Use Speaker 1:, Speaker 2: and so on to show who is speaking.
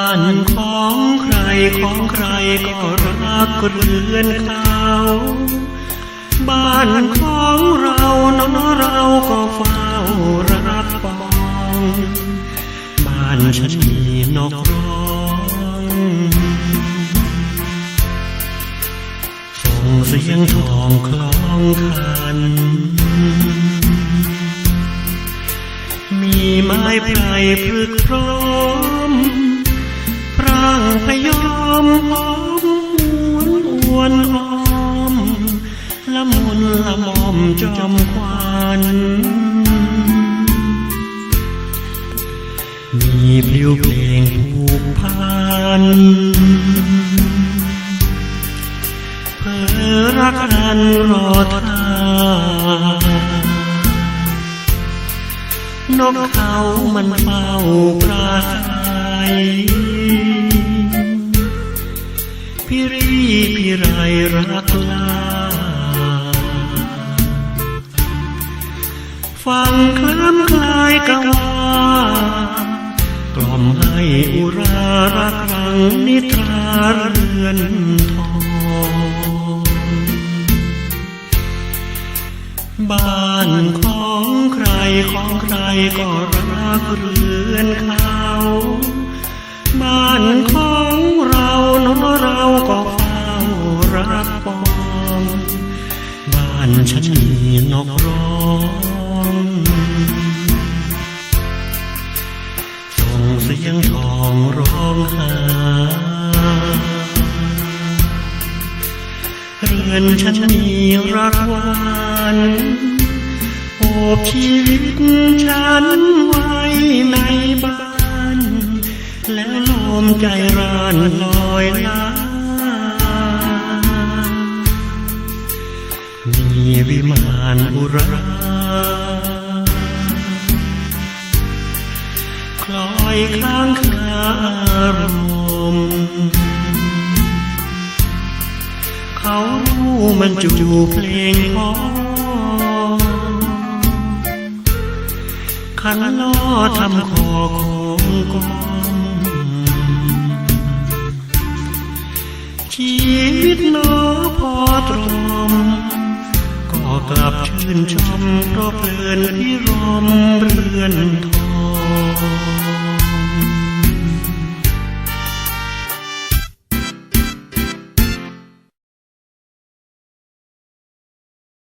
Speaker 1: านของใครของใครก็รักเรือนเขาบ้านของเราเนาะเราก็เฝ้ารักปองบ้านฉันมีนกร้องส่งเสียงทองคล้องคันมีไม้ไผ่พลึกพร้อมางพยอมหอมวนวนหอมละมุนละมอมจอมควันมีพลิ้วเพลงผูกพันเพื่อรักกันรอทานกเขามันเฝ้า พี่พี่ไรรักลา ฟังคล้ำคลายกะว่ากล่อมให้อุรารักรังนิทราเรือนทองบ้านของใครของใครก็รักเรือนเขา บ้านของ กปอง บ้านฉันมีนกร้องส่งเสียงทองร้องหาเรือนฉันมีรักวานโอบชีวิตฉันไว้ในบ้าน แล้วลมใจร้านลอยลา วิมานอุราคล้อยข้างคารมเขารู้มันจูเพลงพอขันล้อทำคอของกอ ลับชื่นชมเพราะเพลินที่รมเรือนท